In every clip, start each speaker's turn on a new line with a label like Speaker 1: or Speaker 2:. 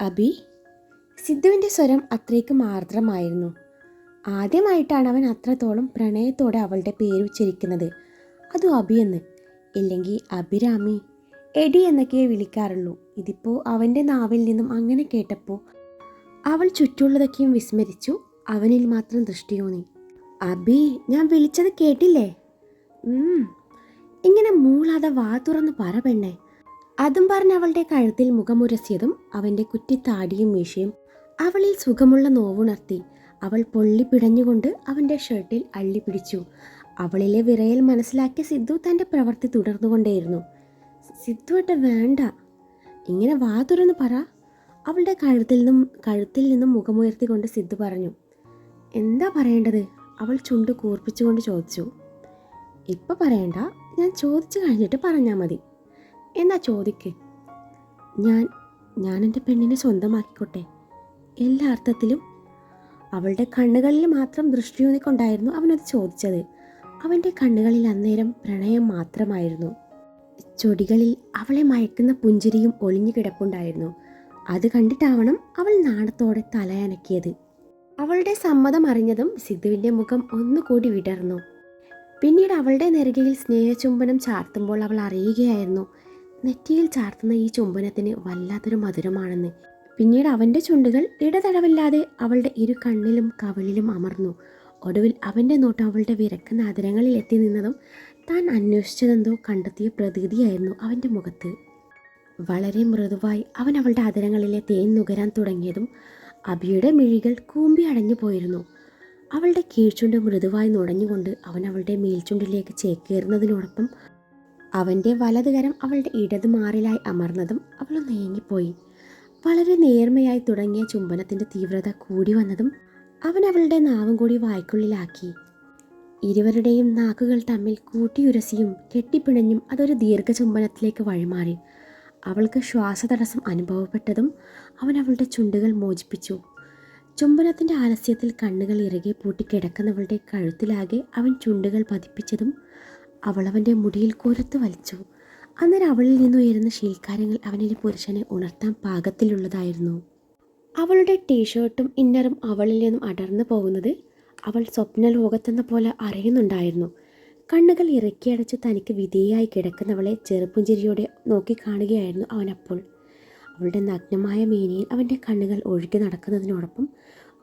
Speaker 1: അബി സിദ്ധുവിന്റെ സ്വരം അത്രയ്ക്ക് മാർദ്രമായിരുന്നു. ആദ്യമായിട്ടാണ് അവൻ അത്രത്തോളം പ്രണയത്തോടെ അവളുടെ പേര് ഉച്ചരിക്കുന്നത്. അതും അബി എന്ന്? ഇല്ലെങ്കിൽ അഭിരാമി എടി എന്നൊക്കെ വിളിക്കാറുള്ളൂ. ഇതിപ്പോൾ അവന്റെ നാവിൽ നിന്നും അങ്ങനെ കേട്ടപ്പോൾ അവൾ ചുറ്റുള്ളതൊക്കെയും വിസ്മരിച്ചു. അവനിൽ മാത്രം ദൃഷ്ടിയോന്നി അബി ഞാൻ വിളിച്ചത് കേട്ടില്ലേ? ഇങ്ങനെ മൂളാതെ വാ തുറന്ന് പറ പെണ്ണേ. അതും പറഞ്ഞ് അവളുടെ കഴുത്തിൽ മുഖമുരസിയതും അവന്റെ കുറ്റിത്താടിയും മീശയും അവളിൽ സുഖമുള്ള നോവുണർത്തി. അവൾ പൊള്ളി പിടഞ്ഞുകൊണ്ട് അവന്റെ ഷർട്ടിൽ അള്ളി പിടിച്ചു. അവളിലെ വിറയൽ മനസ്സിലാക്കിയ സിദ്ധു തന്റെ പ്രവൃത്തി തുടർന്നുകൊണ്ടേയിരുന്നു. സിദ്ധുവേട്ട വേണ്ട. ഇങ്ങനെ വാ തുറന്ന് പറ. അവളുടെ കഴുത്തിൽ നിന്നും കഴുത്തിൽ നിന്നും മുഖമുയർത്തിക്കൊണ്ട് സിദ്ധു പറഞ്ഞു. എന്താ പറയേണ്ടത്? അവൾ ചുണ്ട് കൂർപ്പിച്ചുകൊണ്ട് ചോദിച്ചു. ഇപ്പം പറയണ്ട. ഞാൻ ചോദിച്ചു കഴിഞ്ഞിട്ട് പറഞ്ഞാൽ മതി. എന്നാ ചോദിക്ക്. ഞാൻ ഞാൻ എന്റെ പെണ്ണിനെ സ്വന്തമാക്കിക്കോട്ടെ. എല്ലാ അർത്ഥത്തിലും അവളുടെ കണ്ണുകളിൽ മാത്രം ദൃഷ്ടിയൂന്നിക്കൊണ്ടായിരുന്നു അവനത് ചോദിച്ചത്. അവന്റെ കണ്ണുകളിൽ അന്നേരം പ്രണയം മാത്രമായിരുന്നു. ചൊടികളിൽ അവളെ മയക്കുന്ന പുഞ്ചിരിയും ഒളിഞ്ഞു കിടപ്പുണ്ടായിരുന്നു. അത് കണ്ടിട്ടാവണം അവൾ നാണത്തോടെ തലയനക്കിയത്. അവളുടെ സമ്മതം അറിഞ്ഞതും സിദ്ധുവിന്റെ മുഖം ഒന്നുകൂടി വിടർന്നു. പിന്നീട് അവളുടെ നെറുകയിൽ സ്നേഹചുംബനം ചാർത്തുമ്പോൾ അവൾ അറിയുകയായിരുന്നു. നെറ്റിയിൽ ചാർത്തുന്ന ഈ ചുംബനത്തിന് വല്ലാത്തൊരു മധുരമാണെന്ന്. പിന്നീട് അവന്റെ ചുണ്ടുകൾ ഇടതടവില്ലാതെ അവളുടെ ഇരു കണ്ണിലും കവളിലും അമർന്നു. ഒടുവിൽ അവന്റെ നോട്ടം അവളുടെ വിരക്കുന്ന നാദരങ്ങളിൽ എത്തി നിന്നതും താൻ അന്വേഷിച്ചതെന്തോ കണ്ടെത്തിയ പ്രതീതിയായിരുന്നു അവന്റെ മുഖത്ത്. വളരെ മൃദുവായി അവൻ അവളുടെ അതിരങ്ങളിലെ തേൻ നുകരാൻ തുടങ്ങിയതും അബിയുടെ മിഴികൾ കൂമ്പി അടഞ്ഞു പോയിരുന്നു. അവളുടെ കീഴ്ചുണ്ട് മൃദുവായി നുടഞ്ഞുകൊണ്ട് അവൻ അവളുടെ മേൽചുണ്ടിലേക്ക് ചേക്കേറുന്നതിനോടൊപ്പം അവന്റെ വലതുകരം അവളുടെ ഇടത് മാറിലായി അമർന്നതും അവൾ നീങ്ങിപ്പോയി. വളരെ നേർമയായി തുടങ്ങിയ ചുംബനത്തിന്റെ തീവ്രത കൂടി വന്നതും അവൻ അവളുടെ നാവും കൂടി വായ്ക്കുള്ളിലാക്കി. ഇരുവരുടെയും നാക്കുകൾ തമ്മിൽ കൂട്ടിയുരസിയും കെട്ടിപ്പിണഞ്ഞും അതൊരു ദീർഘചുംബനത്തിലേക്ക് വഴിമാറി. അവൾക്ക് ശ്വാസതടസ്സം അനുഭവപ്പെട്ടതും അവൻ അവളുടെ ചുണ്ടുകൾ മോചിപ്പിച്ചു. ചുംബനത്തിന്റെ ആലസ്യത്തിൽ കണ്ണുകൾ ഇറകെ പൂട്ടി കിടക്കുന്നവളുടെ കഴുത്തിലാകെ അവൻ ചുണ്ടുകൾ പതിപ്പിച്ചതും അവൾ അവന്റെ മുടിയിൽ കോരത്ത് വലിച്ചു. അന്നേരം അവളിൽ നിന്നുയരുന്ന ശീൽക്കാരങ്ങൾ അവനിലെ പുരുഷനെ ഉണർത്താൻ പാകത്തിലുള്ളതായിരുന്നു. അവളുടെ ടീഷർട്ടും ഇന്നറും അവളിൽ നിന്നും അടർന്നു പോകുന്നത് അവൾ സ്വപ്ന ലോകത്തെന്ന പോലെ അറിയുന്നുണ്ടായിരുന്നു. കണ്ണുകൾ ഇറക്കിയടച്ച് തനിക്ക് വിധേയായി കിടക്കുന്നവളെ ചെറുപ്പുഞ്ചിരിയോടെ നോക്കി കാണുകയായിരുന്നു അവനപ്പോൾ. അവളുടെ നഗ്നമായ മേനിയിൽ അവന്റെ കണ്ണുകൾ ഒഴുകി നടക്കുന്നതിനോടൊപ്പം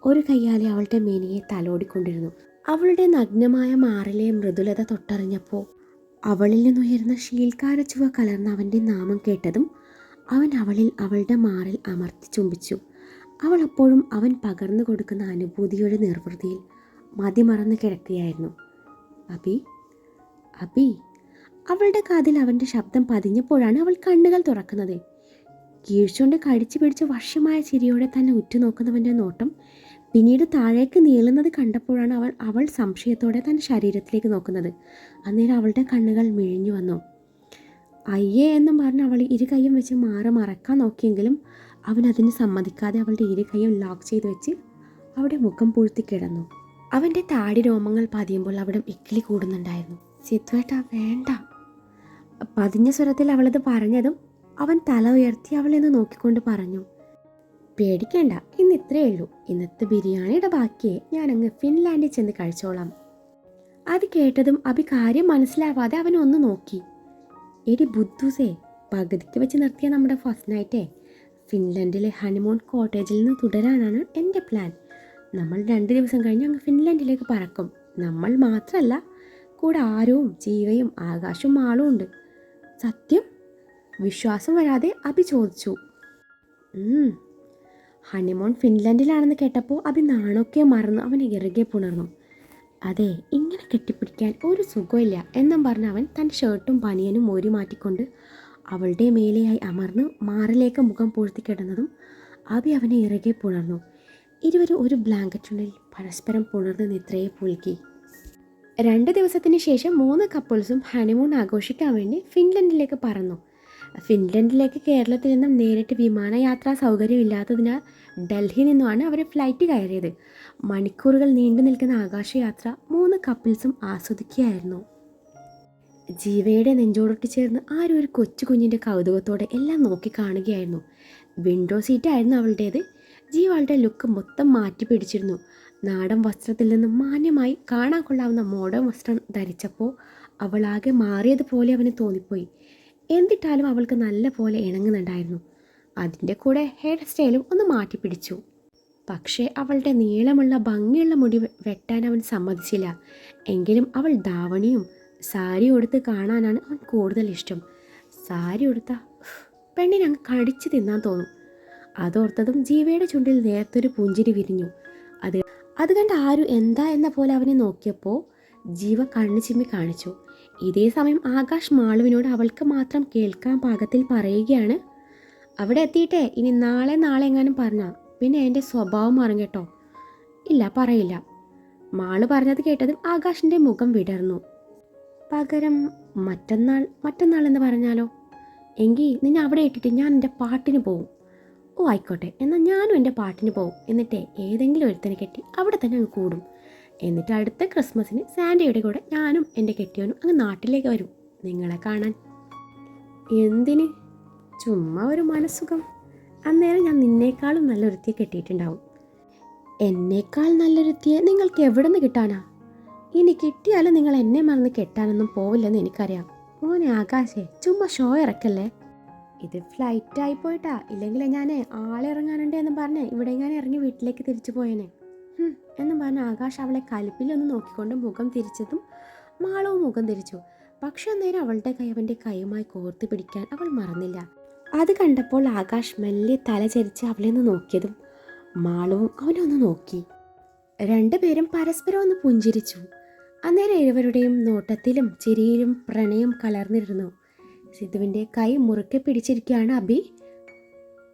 Speaker 1: ഒരു കയ്യാലെ അവളുടെ മേനിയെ തലോടിക്കൊണ്ടിരുന്നു. അവളുടെ നഗ്നമായ മാറിലെ മൃദുലത തൊട്ടറിഞ്ഞപ്പോൾ അവളിൽ നിന്നുയർന്ന ശീൽക്കാരച്ചുവ കലർന്ന അവന്റെ നാമം കേട്ടതും അവൻ അവളിൽ അവളുടെ മാറിൽ അമർത്തി ചുംബിച്ചു. അവൾ അപ്പോഴും അവൻ പകർന്നു കൊടുക്കുന്ന അനുഭൂതിയുടെ നിർവൃതിയിൽ മതിമറന്ന് കിടക്കുകയായിരുന്നു. അബി അബി. അവളുടെ കാതിൽ അവന്റെ ശബ്ദം പതിഞ്ഞപ്പോഴാണ് അവൾ കണ്ണുകൾ തുറക്കുന്നത്. കീഴ്ച്ചുകൊണ്ട് കടിച്ചു പിടിച്ച് വർഷമായ ചിരിയോടെ തന്നെ ഉറ്റുനോക്കുന്നവന്റെ നോട്ടം പിന്നീട് താഴേക്ക് നീളുന്നത് കണ്ടപ്പോഴാണ് അവൾ അവൾ സംശയത്തോടെ തന്റെ ശരീരത്തിലേക്ക് നോക്കുന്നത്. അന്നേരം അവളുടെ കണ്ണുകൾ മിഴിഞ്ഞു വന്നു. അയ്യേ എന്നും പറഞ്ഞ് അവൾ ഇരു കൈയും വെച്ച് മാറി മറക്കാൻ നോക്കിയെങ്കിലും അവൻ അതിന് സമ്മതിക്കാതെ അവളുടെ ഇരു കൈയും ലോക്ക് ചെയ്ത് വെച്ച് അവിടെ മുഖം പൂഴ്ത്തി കിടന്നു. അവന്റെ താടി രോമങ്ങൾ പതിയുമ്പോൾ അവിടെ ഇക്കിളി കൂടുന്നുണ്ടായിരുന്നു. സിത്വേട്ട വേണ്ട. പതിഞ്ഞ സ്വരത്തിൽ അവളത് പറഞ്ഞതും അവൻ തല ഉയർത്തി അവളെന്ന് നോക്കിക്കൊണ്ട് പറഞ്ഞു. പേടിക്കേണ്ട ഇന്ന് ഇത്രയേ ഉള്ളൂ. ഇന്നത്തെ ബിരിയാണിയുടെ ബാക്കിയെ ഞാൻ അങ്ങ് ഫിൻലാൻഡിൽ ചെന്ന് കഴിച്ചോളാം. അത് കേട്ടതും അഭി കാര്യം മനസ്സിലാവാതെ അവൻ ഒന്ന് നോക്കി. എടി ബുദ്ധുസേ പകുതിക്ക് വെച്ച് നിർത്തിയ നമ്മുടെ ഫസ്റ്റ് നൈറ്റേ. ഫിൻലൻഡിലെ ഹണിമൂൺ കോട്ടേജിൽ നിന്ന് തുടരാനാണ് എന്റെ പ്ലാൻ. നമ്മൾ രണ്ട് ദിവസം കഴിഞ്ഞ് അങ്ങ് ഫിൻലാൻഡിലേക്ക് പറക്കും. നമ്മൾ മാത്രമല്ല കൂടെ ആരവും ജീവയും ആകാശവും ആളും ഉണ്ട്. സത്യം? വിശ്വാസം വരാതെ അഭി ചോദിച്ചു. ഹണിമോൺ ഫിൻലൻഡിലാണെന്ന് കേട്ടപ്പോൾ അഭി നാണൊക്കെ മറന്നു അവൻ ഇറകെ പുണർന്നു. അതെ ഇങ്ങനെ കെട്ടിപ്പിടിക്കാൻ ഒരു സുഖമില്ല എന്നും പറഞ്ഞ് അവൻ തന്റെ ഷർട്ടും പനിയനും മോരി മാറ്റിക്കൊണ്ട് അവളുടെ മേലെയായി അമർന്ന് മാറിലേക്ക് മുഖം പൂഴ്ത്തി കിടന്നതും അഭി അവനെ ഇറകെ പുണർന്നു. ഇരുവരും ഒരു ബ്ലാങ്കറ്റിനുള്ളിൽ പരസ്പരം പുണർന്ന് നിദ്രയെ പുൽകി രണ്ട് ദിവസത്തിന് ശേഷം മൂന്ന് കപ്പിൾസും ഹണിമൂൺ ആഘോഷിക്കാൻ വേണ്ടി ഫിൻലൻഡിലേക്ക് പറന്നു. ഫിൻലൻഡിലേക്ക് കേരളത്തിൽ നിന്നും നേരിട്ട് വിമാനയാത്രാ സൗകര്യമില്ലാത്തതിനാൽ ഡൽഹിയിൽ നിന്നുമാണ് അവർ ഫ്ലൈറ്റ് കയറിയത്. മണിക്കൂറുകൾ നീണ്ടു നിൽക്കുന്ന ആകാശയാത്ര മൂന്ന് കപ്പിൾസും ആസ്വദിക്കുകയായിരുന്നു. ജീവയുടെ നെഞ്ചോടൊട്ടി ചേർന്ന് ആരും ഒരു കൊച്ചു കുഞ്ഞിന്റെ കൗതുകത്തോടെ എല്ലാം നോക്കി കാണുകയായിരുന്നു. വിൻഡോ സീറ്റായിരുന്നു അവളുടേത്. ജീവാളുടെ ലുക്ക് മൊത്തം മാറ്റി പിടിച്ചിരുന്നു. നാടൻ വസ്ത്രത്തിൽ നിന്നും മാന്യമായി കാണാൻ കൊള്ളാവുന്ന മോഡേൺ വസ്ത്രം ധരിച്ചപ്പോൾ അവളാകെ മാറിയതുപോലെ അവന് തോന്നിപ്പോയി. എന്നിട്ടാലും അവൾക്ക് നല്ല പോലെ ഇണങ്ങുന്നുണ്ടായിരുന്നു. അതിന്റെ കൂടെ ഹെയർ സ്റ്റൈലും ഒന്ന് മാറ്റി പിടിച്ചു. പക്ഷേ അവളുടെ നീളമുള്ള ഭംഗിയുള്ള മുടി വെട്ടാൻ അവൻ സമ്മതിച്ചില്ല. എങ്കിലും അവൾ ധാവണിയും സാരി ഉടുത്ത് കാണാനാണ് അവൻ കൂടുതൽ ഇഷ്ടം. സാരി ഉടുത്ത പെണ്ണിനെ അങ്ങ് കടിച്ചു തിന്നാൻ തോന്നും. അതോർത്തതും ജീവയുടെ ചുണ്ടിൽ നേരത്തൊരു പുഞ്ചിരി വിരിഞ്ഞു. അത് അത് കണ്ട് ആരും എന്താ എന്ന പോലെ അവനെ നോക്കിയപ്പോൾ ജീവ കണ്ണു ചിമ്മി കാണിച്ചു. ഇതേ സമയം ആകാശ് മാളുവിനോട് അവൾക്ക് മാത്രം കേൾക്കാൻ പാകത്തിൽ പറയുകയാണ് അവിടെ എത്തിയിട്ടേ ഇനി നാളെ നാളെ എങ്ങാനും പറഞ്ഞ പിന്നെ എന്റെ സ്വഭാവം മാറും കേട്ടോ ഇല്ല പറയില്ല. മാൾ പറഞ്ഞത് കേട്ടതും ആകാശിന്റെ മുഖം വിടർന്നു. പകരം മറ്റന്നാൾ മറ്റന്നാൾ എന്ന് പറഞ്ഞാലോ? എങ്കിൽ നിന്നെ അവിടെ ഇട്ടിട്ട് ഞാൻ എന്റെ പാട്ടിന് പോവും. ഓ ആയിക്കോട്ടെ എന്നാൽ ഞാനും എന്റെ പാട്ടിന് പോവും. എന്നിട്ടേ ഏതെങ്കിലും ഒരുത്തനെ കെട്ടി അവിടെ തന്നെ അങ്ങ് കൂടും. എന്നിട്ട് അടുത്ത ക്രിസ്മസിന് സാൻഡയുടെ കൂടെ ഞാനും എന്റെ കെട്ടിയോനും അങ്ങ് നാട്ടിലേക്ക് വരും. നിങ്ങളെ കാണാൻ. എന്തിന്? ചുമ്മാ ഒരു മനസ്സുഖം. അന്നേരം ഞാൻ നിന്നേക്കാളും നല്ലൊരുത്തിയെ കെട്ടിയിട്ടുണ്ടാവും. എന്നേക്കാൾ നല്ലൊരുത്തിയെ നിങ്ങൾക്ക് എവിടെ നിന്ന് കിട്ടാനാ? ഇനി കിട്ടിയാലും നിങ്ങൾ എന്നെ മറന്ന് കെട്ടാനൊന്നും പോവില്ലെന്ന് എനിക്കറിയാം. മോനെ ആകാശേ ചുമ്മാ ഷോ ഇറക്കല്ലേ? ഇത് ഫ്ലൈറ്റ് ആയി പോയിട്ടാ. ഇല്ലെങ്കിൽ ഞാൻ ആളിറങ്ങാനുണ്ട് എന്ന് പറഞ്ഞ് ഇവിടെ ഞാൻ ഇറങ്ങി വീട്ടിലേക്ക് തിരിച്ചു പോയേനെ. എന്നും പറഞ്ഞ് ആകാശ് അവളെ കലിപ്പിലൊന്ന് നോക്കിക്കൊണ്ട് മുഖം തിരിച്ചതും മാളവും മുഖം തിരിച്ചു. പക്ഷെ അന്നേരം അവളുടെ കൈ അവന്റെ കൈയുമായി കോർത്ത് പിടിക്കാൻ അവൾ മറന്നില്ല. അത് കണ്ടപ്പോൾ ആകാശ് മെല്ലെ തല ചരിച്ച് അവളെ ഒന്ന് നോക്കിയതും മാളവും അവനൊന്ന് നോക്കി. രണ്ടുപേരും പരസ്പരം ഒന്ന് പുഞ്ചിരിച്ചു. അന്നേരം ഇരുവരുടെയും നോട്ടത്തിലും ചിരിയിലും പ്രണയം കലർന്നിരുന്നു. സിദ്ധുവിന്റെ കൈ മുറുക്കെ പിടിച്ചിരിക്കുകയാണ് അബി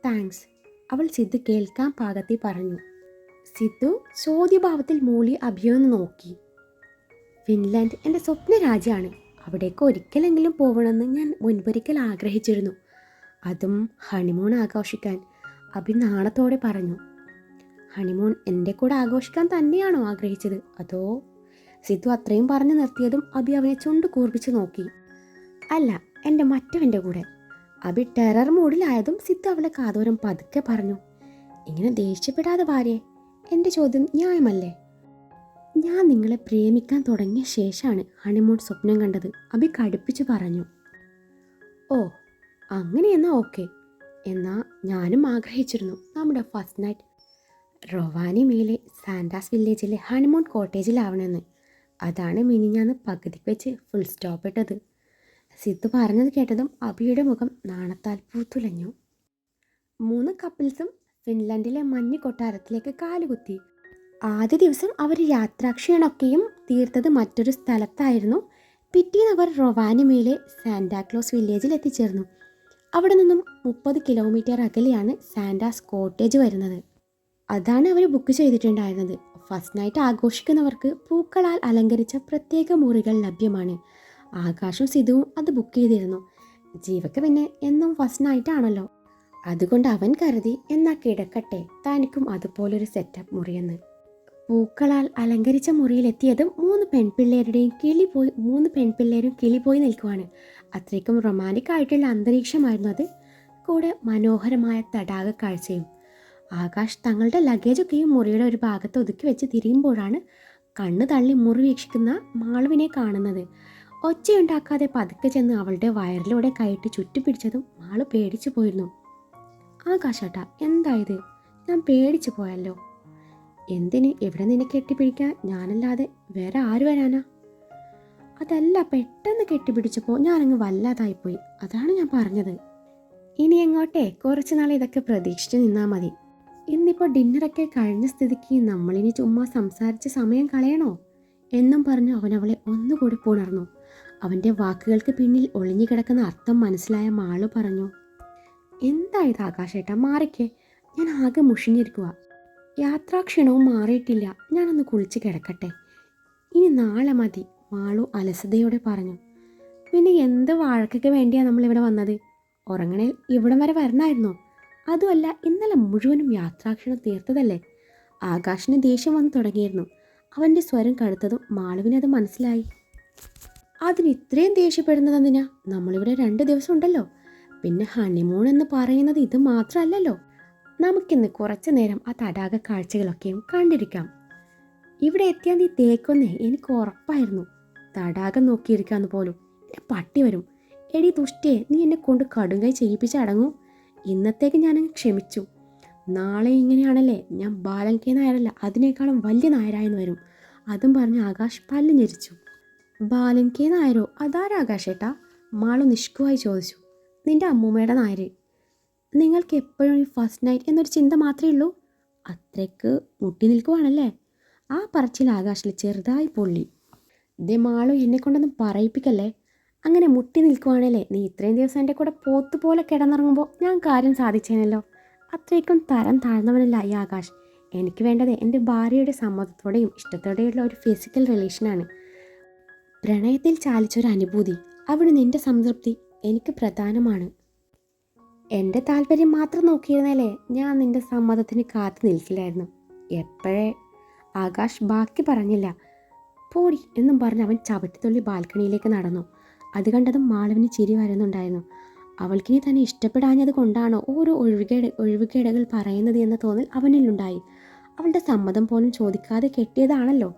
Speaker 1: താങ്ക്സ് അവൾ സിദ്ധു കേൾക്കാൻ പാകത്തിൽ പറഞ്ഞു. സിദ്ധു ചോദ്യഭാവത്തിൽ മൂളി അഭിയൊന്ന് നോക്കി. ഫിൻലാൻഡ് എന്റെ സ്വപ്ന രാജ്യമാണ് അവിടേക്ക് ഒരിക്കലെങ്കിലും പോകണമെന്ന് ഞാൻ മുൻപൊരിക്കൽ ആഗ്രഹിച്ചിരുന്നു. അതും ഹണിമൂൺ ആഘോഷിക്കാൻ അഭി നാണത്തോടെ പറഞ്ഞു. ഹണിമൂൺ എന്റെ കൂടെ ആഘോഷിക്കാൻ തന്നെയാണോ ആഗ്രഹിച്ചത്? അതോ? സിദ്ധു അത്രയും പറഞ്ഞു നിർത്തിയതും അഭി അവനെ ചുണ്ട് കൂർപ്പിച്ച് നോക്കി. അല്ല എന്റെ മറ്റവന്റെ കൂടെ. അഭി ടെറർ മൂഡിലായതും സിദ്ധു അവളെ കാതോരം പതുക്കെ പറഞ്ഞു. ഇങ്ങനെ ദേഷ്യപ്പെടാതെ ഭാര്യയെ എന്റെ ചോദ്യം ന്യായമല്ലേ? ഞാൻ നിങ്ങളെ പ്രേമിക്കാൻ തുടങ്ങിയ ശേഷമാണ് ഹണിമൂൺ സ്വപ്നം കണ്ടത്. അഭി കടുപ്പിച്ചു പറഞ്ഞു. ഓ അങ്ങനെയെന്നാ ഓക്കെ. എന്നാ ഞാനും ആഗ്രഹിച്ചിരുന്നു നമ്മുടെ ഫസ്റ്റ് നൈറ്റ് റൊവാനി മേലെ സാൻഡാസ് വില്ലേജിലെ ഹണിമൂൺ കോട്ടേജിലാവണമെന്ന്. അതാണ് മിനിഞ്ഞാന്ന് പകുതിക്ക് വെച്ച് ഫുൾ സ്റ്റോപ്പ് ഇട്ടത്. സിദ്ധു പറഞ്ഞത് കേട്ടതും അബിയുടെ മുഖം നാണത്താൽ പൂത്തുലഞ്ഞു. മൂന്ന് കപ്പിൾസും ഫിൻലാൻഡിലെ മഞ്ഞ് കൊട്ടാരത്തിലേക്ക് കാലുകുത്തി ആദ്യ ദിവസം അവർ യാത്രാക്ഷീണൊക്കെയും തീർത്തത് മറ്റൊരു സ്ഥലത്തായിരുന്നു. പിറ്റേന്ന് അവർ റൊവാനിമയിലെ സാന്റാക്ലോസ് വില്ലേജിൽ എത്തിച്ചേർന്നു. അവിടെ നിന്നും മുപ്പത് കിലോമീറ്റർ അകലെയാണ് സാന്റാസ് കോട്ടേജ് വരുന്നത്. അതാണ് അവർ ബുക്ക് ചെയ്തിട്ടുണ്ടായിരുന്നത്. ഫസ്റ്റ് നൈറ്റ് ആഘോഷിക്കുന്നവർക്ക് പൂക്കളാൽ അലങ്കരിച്ച പ്രത്യേക മുറികൾ ലഭ്യമാണ്. ആകാശവും സിധുവും അത് ബുക്ക് ചെയ്തിരുന്നു. ജീവക്ക് പിന്നെ എന്നും ഫസ്റ്റ് നൈറ്റ് ആണല്ലോ അതുകൊണ്ട് അവൻ കരുതി എന്നാ കിടക്കട്ടെ. തനിക്കും അതുപോലൊരു സെറ്റപ്പ് മുറിയെന്ന്. പൂക്കളാൽ അലങ്കരിച്ച മുറിയിലെത്തിയതും മൂന്ന് പെൺപിള്ളേരുടെയും കിളി പോയി മൂന്ന് പെൺപിള്ളേരും കിളി പോയി നിൽക്കുവാണ്. അത്രയ്ക്കും റൊമാന്റിക് ആയിട്ടുള്ള അന്തരീക്ഷമായിരുന്നു അത്. കൂടെ മനോഹരമായ തടാക കാഴ്ചയും. ആകാശ് തങ്ങളുടെ ലഗേജൊക്കെയും മുറിയുടെ ഒരു ഭാഗത്ത് ഒതുക്കി വെച്ച് തിരിയുമ്പോഴാണ് കണ്ണ് തള്ളി മുറി വീക്ഷിക്കുന്ന മാളുവിനെ കാണുന്നത്. ഒച്ചയുണ്ടാക്കാതെ പതുക്കെ ചെന്ന് അവളുടെ വയറിലൂടെ കയറ്റി ചുറ്റിപ്പിടിച്ചതും മാൾ പേടിച്ചു പോയിരുന്നു. ആകാശേട്ടാ എന്തായത്? ഞാൻ പേടിച്ചു പോയല്ലോ. എന്തിന് എവിടെ നിന്നെ കെട്ടിപ്പിടിക്കാൻ? ഞാനല്ലാതെ വേറെ ആര് വരാനാ? അതല്ല പെട്ടെന്ന് കെട്ടിപ്പിടിച്ചപ്പോൾ ഞാനങ്ങ് വല്ലാതായിപ്പോയി അതാണ് ഞാൻ പറഞ്ഞത്. ഇനി എങ്ങോട്ടേ? കുറച്ച് നാൾ ഇതൊക്കെ പ്രതീക്ഷിച്ച് നിന്നാൽ മതി. ഇന്നിപ്പോൾ ഡിന്നറൊക്കെ കഴിഞ്ഞ സ്ഥിതിക്ക് നമ്മളിനി ചുമ്മാ സംസാരിച്ച് സമയം കളയണോ? എന്നും പറഞ്ഞ് അവൻ അവളെ ഒന്നുകൂടി പുണർന്നു. അവന്റെ വാക്കുകൾക്ക് പിന്നിൽ ഒളിഞ്ഞു കിടക്കുന്ന അർത്ഥം മനസ്സിലായ മാളു പറഞ്ഞു എന്താ ഇത് ആകാശേട്ടാ? മാറിക്കേ. ഞാൻ ആകെ മുഷിഞ്ഞിരിക്കുക യാത്രാക്ഷീണവും മാറിയിട്ടില്ല. ഞാനൊന്ന് കുളിച്ച് കിടക്കട്ടെ. ഇനി നാളെ മതി മാളു അലസതയോടെ പറഞ്ഞു. പിന്നെ എന്ത് വഴക്കൊക്കെ വേണ്ടിയാണ് നമ്മളിവിടെ വന്നത്? ഉറങ്ങണേൽ ഇവിടം വരെ വരണമായിരുന്നോ അതുമല്ല ഇന്നലെ മുഴുവനും യാത്രാക്ഷീണം തീർത്തതല്ലേ? ആകാശിന് ദേഷ്യം വന്നു തുടങ്ങിയിരുന്നു. അവന്റെ സ്വരം കടുത്തതും മാളുവിനത് മനസ്സിലായി. അതിന് ഇത്രയും ദേഷ്യപ്പെടുന്നത് എന്തിനാ? നമ്മളിവിടെ രണ്ട് ദിവസം ഉണ്ടല്ലോ. പിന്നെ ഹണിമൂൺ എന്ന് പറയുന്നത് ഇത് മാത്രമല്ലല്ലോ. നമുക്കിന്ന് കുറച്ചു നേരം ആ തടാക കാഴ്ചകളൊക്കെയും കണ്ടിരിക്കാം. ഇവിടെ എത്തിയാൽ നീ തേക്കൊന്നേ എനിക്ക് ഉറപ്പായിരുന്നു. തടാകം നോക്കിയിരിക്കാന്ന് പോലും. എന്റെ പട്ടി വരും. എടി ദുഷ്ടേ നീ എന്നെ കൊണ്ട് കടുങ്കൈ ചെയ്യിപ്പിച്ച് ഇന്നത്തേക്ക് ഞാനങ്ങ് ക്ഷമിച്ചു. നാളെ ഇങ്ങനെയാണല്ലേ? ഞാൻ ബാലങ്കേ നായരല്ല അതിനേക്കാളും വലിയ നായരായെന്ന് വരും. അതും പറഞ്ഞ് ആകാശ് പല്ല് ഞെരിച്ചു. ബാലൻകെ നായരോ അതാരാ ആകാശ് ഏട്ടാ മാളു നിഷ്കുവായി ചോദിച്ചു. നിന്റെ അമ്മൂമ്മയുടെ നായര്. നിങ്ങൾക്ക് എപ്പോഴും ഈ ഫസ്റ്റ് നൈറ്റ് എന്നൊരു ചിന്ത മാത്രമേ ഉള്ളൂ. അത്രയ്ക്ക് മുട്ടി നിൽക്കുവാണല്ലേ? ആ പറച്ചിൽ ആകാശിൽ ചെറുതായി പൊള്ളി. ദേ മാളു എന്നെ കൊണ്ടൊന്നും പറയിപ്പിക്കല്ലേ? അങ്ങനെ മുട്ടി നിൽക്കുവാണല്ലേ? നീ ഇത്രയും ദിവസം എന്റെ കൂടെ പോത്ത് പോലെ കിടന്നിറങ്ങുമ്പോൾ ഞാൻ കാര്യം സാധിച്ചേനല്ലോ. അത്രയ്ക്കും തരം താഴ്ന്നവനല്ല ഈ ആകാശ്. എനിക്ക് വേണ്ടത് എന്റെ ഭാര്യയുടെ സമ്മതത്തോടെയും ഇഷ്ടത്തോടെയുള്ള ഒരു ഫിസിക്കൽ റിലേഷനാണ് പ്രണയത്തിൽ ചാലിച്ചൊരു അനുഭൂതി അവിടെ നിന്റെ സംതൃപ്തി എനിക്ക് പ്രധാനമാണ്. എന്റെ താല്പര്യം മാത്രം നോക്കിയിരുന്നാലേ ഞാൻ നിന്റെ സമ്മതത്തിന് കാത്തു നിൽക്കില്ലായിരുന്നു. എപ്പോഴേ? ആകാശ് ബാക്കി പറഞ്ഞില്ല. പോടി എന്നും പറഞ്ഞ് അവൻ ചവിട്ടിത്തുള്ളി ബാൽക്കണിയിലേക്ക് നടന്നു. അത് കണ്ടതും മാളവിന് ചിരി വരുന്നുണ്ടായിരുന്നു. അവൾക്കിനി തന്നെ ഇഷ്ടപ്പെടാഞ്ഞത് കൊണ്ടാണോ ഓരോ ഒഴിവുകേട് ഒഴിവുകേടകൾ പറയുന്നത് എന്ന തോന്നൽ അവനിലുണ്ടായി. അവളുടെ സമ്മതം പോലും ചോദിക്കാതെ കെട്ടിയതാണല്ലോ.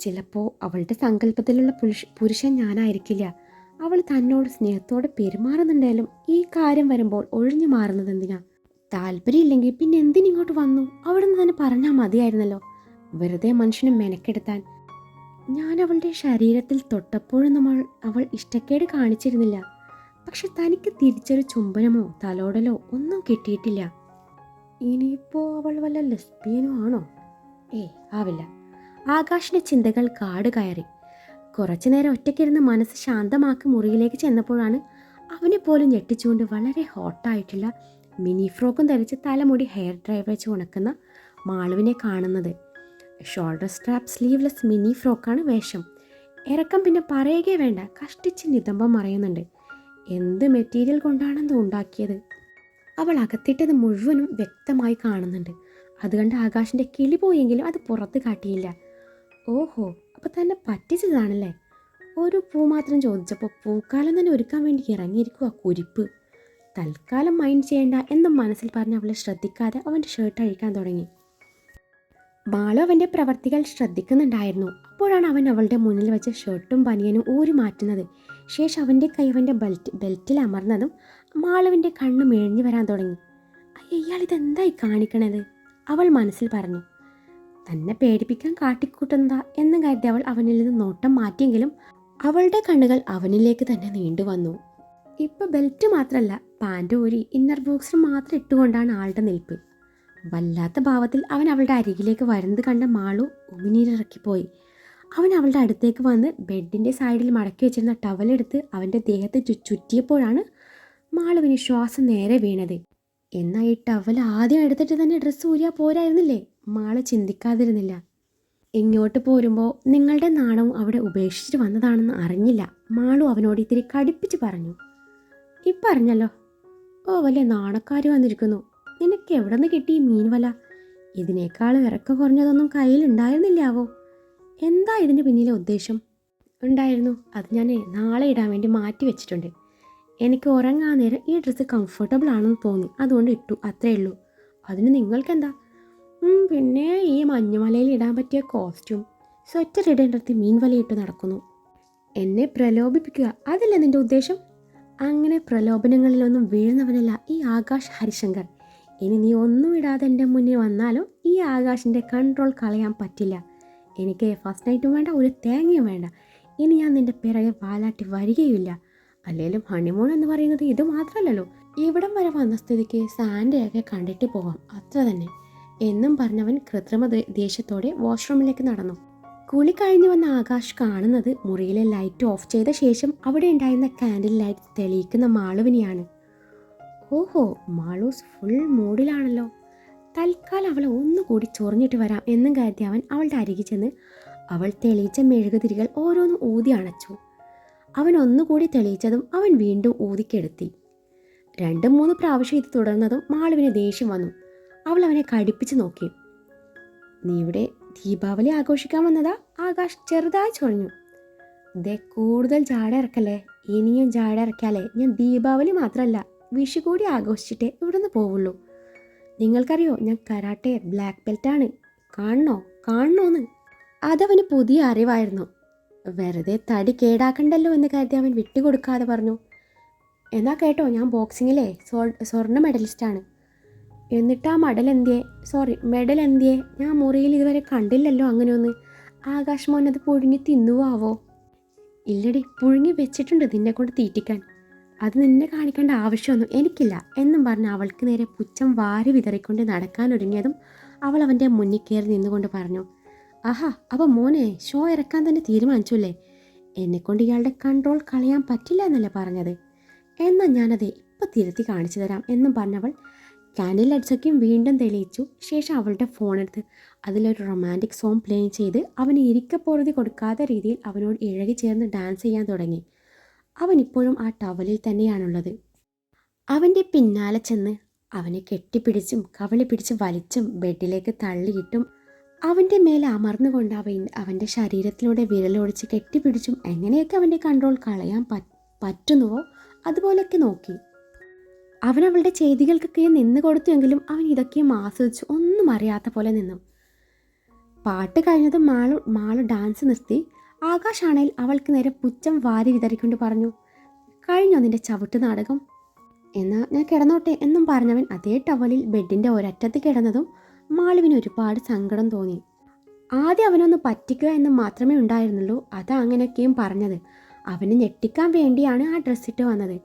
Speaker 1: ചിലപ്പോൾ അവളുടെ സങ്കല്പത്തിലുള്ള പുരുഷ പുരുഷൻ ഞാനായിരിക്കില്ല. അവൾ തന്നോട് സ്നേഹത്തോടെ പെരുമാറുന്നുണ്ടായാലും ഈ കാര്യം വരുമ്പോൾ ഒഴിഞ്ഞു മാറുന്നത് എന്തിനാ? താല്പര്യമില്ലെങ്കിൽ പിന്നെ എന്തിനിങ്ങോട്ട് വന്നു? അവിടെ നിന്ന് തന്നെ പറഞ്ഞാൽ മതിയായിരുന്നല്ലോ. വെറുതെ മനുഷ്യനെ മെനക്കെടുത്താൻ. ഞാൻ അവളുടെ ശരീരത്തിൽ തൊട്ടപ്പോഴും നമ്മൾ അവൾ ഇഷ്ടക്കേട് കാണിച്ചിരുന്നില്ല. പക്ഷെ തനിക്ക് തിരിച്ചൊരു ചുംബനമോ തലോടലോ ഒന്നും കിട്ടിയിട്ടില്ല. ഇനിയിപ്പോൾ അവൾ വല്ല ലെസ്ബിയനോ ആണോ? ഏ ആവില്ല. ആകാശിന്റെ ചിന്തകൾ കാട് കയറി. കുറച്ചു നേരം ഒറ്റയ്ക്കിരുന്ന് മനസ്സ് ശാന്തമാക്കി മുറിയിലേക്ക് ചെന്നപ്പോഴാണ് അവനെ പോലും ഞെട്ടിച്ചുകൊണ്ട് വളരെ ഹോട്ടായിട്ടുള്ള മിനി ഫ്രോക്കും ധരിച്ച് തലമുടി ഹെയർ ഡ്രൈ വെച്ച് ഉണക്കുന്ന മാളുവിനെ കാണുന്നത്. ഷോൾഡർ സ്ട്രാപ്പ് സ്ലീവ്ലെസ് മിനി ഫ്രോക്കാണ് വേഷം. ഇറക്കം പിന്നെ പറയുകയേ വേണ്ട കഷ്ടിച്ച് നിതംബം മറയുന്നുണ്ട്. എന്ത് മെറ്റീരിയൽ കൊണ്ടാണെന്ന് ഉണ്ടാക്കിയത്? അവൾ അകത്തിട്ടത് മുഴുവനും വ്യക്തമായി കാണുന്നുണ്ട്. അതുകൊണ്ട് ആകാശിന്റെ കിളി പോയെങ്കിലും അത് പുറത്ത് കാട്ടിയില്ല. ഓഹോ അപ്പോൾ തന്നെ പറ്റിച്ചതാണല്ലേ? ഒരു പൂ മാത്രം ചോദിച്ചപ്പോൾ പൂക്കാലം തന്നെ ഒരുക്കാൻ വേണ്ടി ഇറങ്ങിയിരിക്കുക കുരിപ്പ്. തൽക്കാലം മൈൻഡ് ചെയ്യേണ്ട എന്ന് മനസ്സിൽ പറഞ്ഞ് അവളെ ശ്രദ്ധിക്കാതെ അവന്റെ ഷർട്ട് അഴിക്കാൻ തുടങ്ങി. ബാലു അവന്റെ പ്രവർത്തികൾ ശ്രദ്ധിക്കുന്നുണ്ടായിരുന്നു. അപ്പോഴാണ് അവൻ അവളുടെ മുന്നിൽ വെച്ച ഷർട്ടും പനിയനും ഊരി മാറ്റുന്നത്. ശേഷം അവന്റെ കൈ അവന്റെ ബെൽറ്റ് ബെൽറ്റിൽ അമർന്നതും മാളുവിന്റെ കണ്ണ് മേഴിഞ്ഞു വരാൻ തുടങ്ങി. അയ്യ ഇയാൾ ഇതെന്തായി കാണിക്കണത്? അവൾ മനസ്സിൽ പറഞ്ഞു. തന്നെ പേടിപ്പിക്കാൻ കാട്ടിക്കൂട്ടുന്നതാ എന്ന് കരുതി അവൾ അവനിൽ നിന്ന് നോട്ടം മാറ്റിയെങ്കിലും അവളുടെ കണ്ണുകൾ അവനിലേക്ക് തന്നെ നീണ്ടു വന്നു. ഇപ്പൊ ബെൽറ്റ് മാത്രമല്ല പാന്റ് ഊരി ഇന്നർ ബോക്സർ മാത്രം ഇട്ടുകൊണ്ടാണ് ആളുടെ നിൽപ്പ്. വല്ലാത്ത ഭാവത്തിൽ അവൻ അവളുടെ അരികിലേക്ക് വരുന്നത് കണ്ട മാളു ഉമിനീരിറക്കിപ്പോയി. അവൻ അവളുടെ അടുത്തേക്ക് വന്ന് ബെഡിന്റെ സൈഡിൽ മടക്കി വെച്ചിരുന്ന ടവലെടുത്ത് അവന്റെ ദേഹത്തെ ചുറ്റിയപ്പോഴാണ് മാളുവിന് ശ്വാസം നേരെ വീണത്. എന്നാൽ ഈ ടവൽ ആദ്യം എടുത്തിട്ട് തന്നെ ഡ്രസ്സ് ഊരിയാ പോരായിരുന്നില്ലേ? മാൾ ചിന്തിക്കാതിരുന്നില്ല. ഇങ്ങോട്ട് പോരുമ്പോൾ നിങ്ങളുടെ നാണവും അവിടെ ഉപേക്ഷിച്ചിട്ട് വന്നതാണെന്ന് അറിഞ്ഞില്ല. മാളു അവനോട് ഇത്തിരി കടിപ്പിച്ച് പറഞ്ഞു. ഇപ്പറിഞ്ഞല്ലോ. ഓ വലിയ നാണക്കാർ വന്നിരിക്കുന്നു. നിനക്ക് എവിടെ നിന്ന് കിട്ടി മീൻ വല ഇതിനേക്കാൾ ഇറക്കം കുറഞ്ഞതൊന്നും കയ്യിലുണ്ടായിരുന്നില്ലാവോ? എന്താ ഇതിന് പിന്നിലെ ഉദ്ദേശം? ഉണ്ടായിരുന്നു. അത് ഞാൻ നാളെ ഇടാൻ വേണ്ടി മാറ്റി വെച്ചിട്ടുണ്ട്. എനിക്ക് ഉറങ്ങാൻ നേരം ഈ ഡ്രസ്സ് കംഫർട്ടബിൾ ആണെന്ന് തോന്നി. അതുകൊണ്ട് ഇട്ടു. അത്രേ ഉള്ളൂ. അതിന് നിങ്ങൾക്കെന്താ? പിന്നെ ഈ മഞ്ഞുമലയിൽ ഇടാൻ പറ്റിയ കോസ്റ്റ്യൂം സ്വെറ്റർ ഇടേണ്ടടുത്ത് മീൻ വലയിട്ട് നടക്കുന്നു. എന്നെ പ്രലോഭിപ്പിക്കുക അതല്ല നിന്റെ ഉദ്ദേശം? അങ്ങനെ പ്രലോഭനങ്ങളിലൊന്നും വീഴുന്നവനല്ല ഈ ആകാശ് ഹരിശങ്കർ. ഇനി നീ ഒന്നും ഇടാതെ എന്റെ മുന്നിൽ വന്നാലും ഈ ആകാശിന്റെ കൺട്രോൾ കളയാൻ പറ്റില്ല. എനിക്ക് ഫസ്റ്റ് നൈറ്റും വേണ്ട ഒരു തേങ്ങയും വേണ്ട. ഇനി ഞാൻ നിന്റെ പിറകെ വാലാട്ടി വരികയില്ല അല്ലെങ്കിലും ഹണിമൂൺ എന്ന് പറയുന്നത് ഇത് മാത്രമല്ലല്ലോ. ഇവിടം വരെ വന്ന സ്ഥിതിക്ക് സാൻഡയൊക്കെ കണ്ടിട്ട് പോകാം അത്ര തന്നെ. എന്നും പറഞ്ഞവൻ കൃത്രിമ ദേഷ്യത്തോടെ വാഷ്റൂമിലേക്ക് നടന്നു. കുളി കഴിഞ്ഞു വന്ന ആകാശ് കാണുന്നത് മുറിയിലെ ലൈറ്റ് ഓഫ് ചെയ്ത ശേഷം അവിടെ ഉണ്ടായിരുന്ന കാൻഡിൽ ലൈറ്റ് തെളിയിക്കുന്ന മാളുവിനെയാണ്. ഓഹോ മാളൂസ് ഫുൾ മൂഡിലാണല്ലോ. തൽക്കാലം അവളെ ഒന്നുകൂടി ചൊറിഞ്ഞിട്ട് വരാം എന്നും കരുതി അവൻ അവളുടെ അരികിൽ ചെന്ന് അവൾ തെളിയിച്ച മെഴുകുതിരികൾ ഓരോന്നും ഊതി അണച്ചു. അവൻ ഒന്നുകൂടി തെളിയിച്ചതും അവൻ വീണ്ടും ഊതിക്കെടുത്തി. രണ്ടും മൂന്ന് പ്രാവശ്യം ഇത് തുടർന്നതും മാളുവിന് ദേഷ്യം വന്നു. അവൾ അവനെ കടിപ്പിച്ച് നോക്കി. നീ ഇവിടെ ദീപാവലി ആഘോഷിക്കാൻ വന്നതാ? ആകാശ് ചെറുതായി ചൊറിഞ്ഞു. ദേ കൂടുതൽ ജാട ഇറക്കല്ലേ? ഇനിയും ജാട ഇറക്കിയാലേ ഞാൻ ദീപാവലി മാത്രമല്ല വിഷു കൂടി ആഘോഷിച്ചിട്ടേ ഇവിടുന്ന് പോവുള്ളൂ. നിങ്ങൾക്കറിയോ ഞാൻ കരാട്ടെ ബ്ലാക്ക് ബെൽറ്റാണ്. കാണണോ? കാണണോന്ന്. അതവന് പുതിയ അറിവായിരുന്നു. വെറുതെ തടി കേടാക്കണ്ടല്ലോ എന്ന് കരുതി അവൻ വിട്ടുകൊടുക്കാതെ പറഞ്ഞു. എന്നാ കേട്ടോ ഞാൻ ബോക്സിങ്ങിലെ സ്വർണ മെഡലിസ്റ്റാണ്. എന്നിട്ട് ആ മെഡൽ എന്തിയെ സോറി മെഡൽ എന്തിയെ ഞാൻ മുറിയിൽ ഇതുവരെ കണ്ടില്ലല്ലോ അങ്ങനെയൊന്ന്. ആകാശ് മോൻ അത് പുഴുങ്ങി തിന്നുവാവോ? ഇല്ലടി പുഴുങ്ങി വെച്ചിട്ടുണ്ട് നിന്നെ കൊണ്ട് തീറ്റിക്കാൻ. അത് നിന്നെ കാണിക്കേണ്ട ആവശ്യമൊന്നും എനിക്കില്ല എന്നും പറഞ്ഞ് അവൾക്ക് നേരെ പുച്ഛം വാരി വിതറിക്കൊണ്ട് നടക്കാനൊരുങ്ങിയതും അവൾ അവന്റെ മുന്നിൽ കയറി നിന്നുകൊണ്ട് പറഞ്ഞു ആഹാ അപ്പോൾ മോനെ ഷോ ഇറക്കാൻ തന്നെ തീരുമാനിച്ചുല്ലേ? എന്നെക്കൊണ്ട് ഇയാളുടെ കൺട്രോൾ കളയാൻ പറ്റില്ല എന്നല്ലേ പറഞ്ഞത്? എന്നാൽ ഞാനത് ഇപ്പം തിരുത്തി കാണിച്ചു തരാം എന്നും പറഞ്ഞവൾ ക്യാൻഡിൽ ലൈറ്റ്സൊക്കെയും വീണ്ടും തെളിയിച്ചു. ശേഷം അവളുടെ ഫോണെടുത്ത് അതിലൊരു റൊമാന്റിക് സോങ് പ്ലേ ചെയ്ത് അവന് ഇരിക്കപ്പോഴുതി കൊടുക്കാത്ത രീതിയിൽ അവനോട് ഇഴകി ചേർന്ന് ഡാൻസ് ചെയ്യാൻ തുടങ്ങി. അവൻ ഇപ്പോഴും ആ ടവലിൽ തന്നെയാണുള്ളത്. അവന്റെ പിന്നാലെ ചെന്ന് അവനെ കെട്ടിപ്പിടിച്ചും കവളി പിടിച്ച് വലിച്ചും ബെഡിലേക്ക് തള്ളിയിട്ടും അവന്റെ മേലെ അമർന്നുകൊണ്ട് അവൻ അവന്റെ ശരീരത്തിലൂടെ വിരലോടിച്ച് കെട്ടിപ്പിടിച്ചും എങ്ങനെയൊക്കെ അവന്റെ കൺട്രോൾ കളയാൻ പറ്റുന്നുവോ അതുപോലെയൊക്കെ നോക്കി. അവൻ അവളുടെ ചെയ്തികൾക്കൊക്കെ നിന്ന് കൊടുത്തുവെങ്കിലും അവൻ ഇതൊക്കെയും ആസ്വദിച്ച് ഒന്നും അറിയാത്ത പോലെ നിന്നു. പാട്ട് കഴിഞ്ഞതും മാളു മാളു ഡാൻസ് നിർത്തി. ആകാശാണേൽ അവൾക്ക് നേരെ പുച്ഛം വാരി വിതറിക്കൊണ്ട് പറഞ്ഞു കഴിഞ്ഞോ നിന്റെ ചവിട്ട് നാടകം? എന്നാ ഞാൻ കിടന്നോട്ടെ എന്നും പറഞ്ഞവൻ അതേ ടവലിൽ ബെഡിന്റെ ഒരറ്റത്ത് കിടന്നതും മാളുവിന് ഒരുപാട് സങ്കടം തോന്നി. ആദ്യം അവനൊന്ന് പറ്റിക്കുക എന്ന് മാത്രമേ ഉണ്ടായിരുന്നുള്ളൂ അത് അങ്ങനെയൊക്കെയും പറഞ്ഞത്. അവനെ ഞെട്ടിക്കാൻ വേണ്ടിയാണ് ആ ഡ്രസ്സിട്ട് വന്നത്.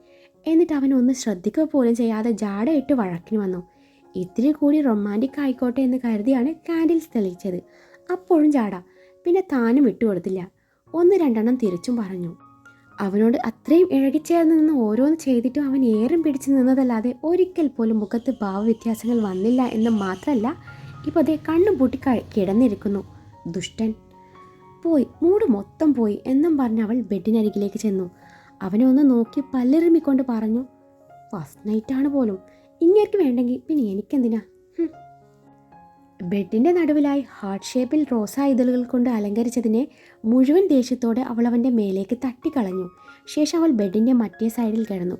Speaker 1: എന്നിട്ട് അവൻ ഒന്ന് ശ്രദ്ധിക്കുക പോലും ചെയ്യാതെ ജാടയിട്ട് വഴക്കിന് വന്നു. ഇത്തിരി കൂടി റൊമാന്റിക് ആയിക്കോട്ടെ എന്ന് കരുതിയാണ് കാൻഡിൽസ് തെളിയിച്ചത്. അപ്പോഴും ജാട പിന്നെ താനും വിട്ടുകൊടുത്തില്ല ഒന്ന് രണ്ടെണ്ണം തിരിച്ചും പറഞ്ഞു. അവനോട് അത്രയും ഇഴകിച്ചേർന്ന് നിന്ന് ഓരോന്ന് ചെയ്തിട്ടും അവൻ ഏറും പിടിച്ചു നിന്നതല്ലാതെ ഒരിക്കൽ പോലും മുഖത്ത് ഭാവവ്യത്യാസങ്ങൾ വന്നില്ല എന്ന് മാത്രമല്ല ഇപ്പോൾ അതേ കണ്ണും പൂട്ടി കിടന്നിരിക്കുന്നു. ദുഷ്ടൻ. പോയി മൂട് മൊത്തം പോയി എന്നും പറഞ്ഞ് അവൾ ബെഡിനരികിലേക്ക് ചെന്നു. അവനെ ഒന്ന് നോക്കി പല്ലെറിമിക്കൊണ്ട് പറഞ്ഞു ഫസ്റ്റ് നൈറ്റാണ് പോലും. ഇങ്ങേർക്ക് വേണ്ടെങ്കിൽ പിന്നെ എനിക്കെന്തിനാ. ബെഡിന്റെ നടുവിലായി ഹാർട്ട് ഷേപ്പിൽ റോസാ ഇതളുകൾ കൊണ്ട് അലങ്കരിച്ചതിനെ മുഴുവൻ ദേഷ്യത്തോടെ അവൾ അവന്റെ മേലേക്ക് തട്ടിക്കളഞ്ഞു. ശേഷം അവൾ ബെഡിന്റെ മറ്റേ സൈഡിൽ കിടന്നു.